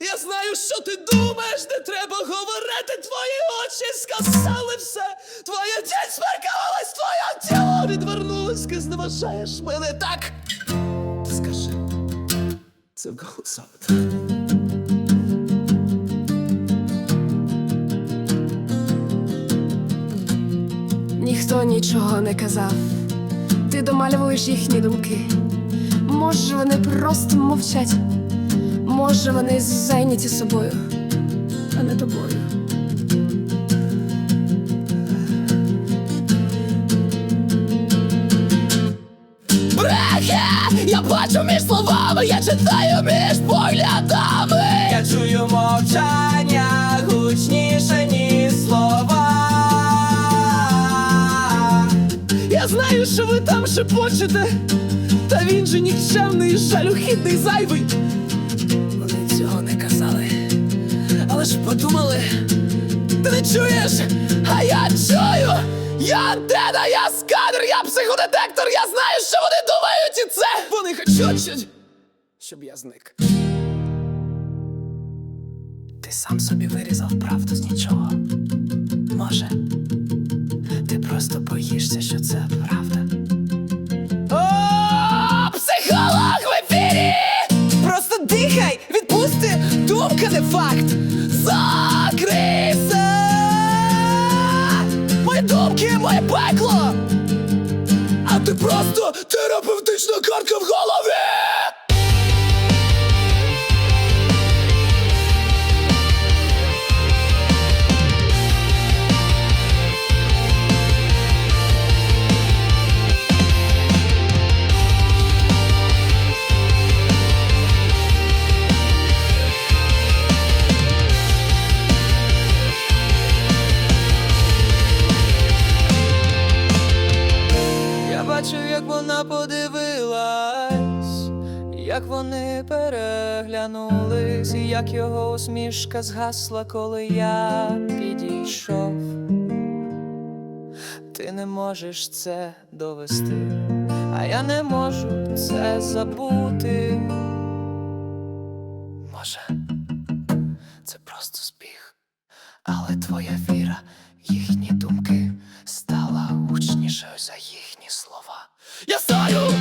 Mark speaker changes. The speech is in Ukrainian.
Speaker 1: Я знаю, що ти думаєш, не треба говорити. Твої очі сказали все. Твоя тінь смеркалась, твоє тіло відвернулось, ти зневажаєш мене так. Скажи, це вголос саме.
Speaker 2: Ніхто нічого не казав. Ти домалюєш їхні думки. Може, вони просто мовчать. Може, вони зайняті собою, а не тобою.
Speaker 1: Брехе! Я бачу між словами, я читаю між поглядами.
Speaker 3: Я чую мовчання гучніше, ніж слова.
Speaker 1: Я знаю, що ви там шепочете, та він же нікчемний, жалюхідний, зайвий. Цього не казали, але ж подумали, ти не чуєш, а я чую. Я антена, я сканер, я психодетектор, я знаю, що вони думають, і це вони хочуть, щоб я зник. Ти сам собі вирізав правду з нічого. Може, ти просто боїшся, що це факт! закрився. Мої думки, моє пекло! А ти просто терапевтична картка в голові!
Speaker 3: Як вони переглянулись, і як його усмішка згасла, коли я підійшов. Ти не можеш це довести, а я не можу це забути. Може, це просто збіг, але твоя віра, їхні думки стала гучнішою за їхні слова.
Speaker 1: Я знаю,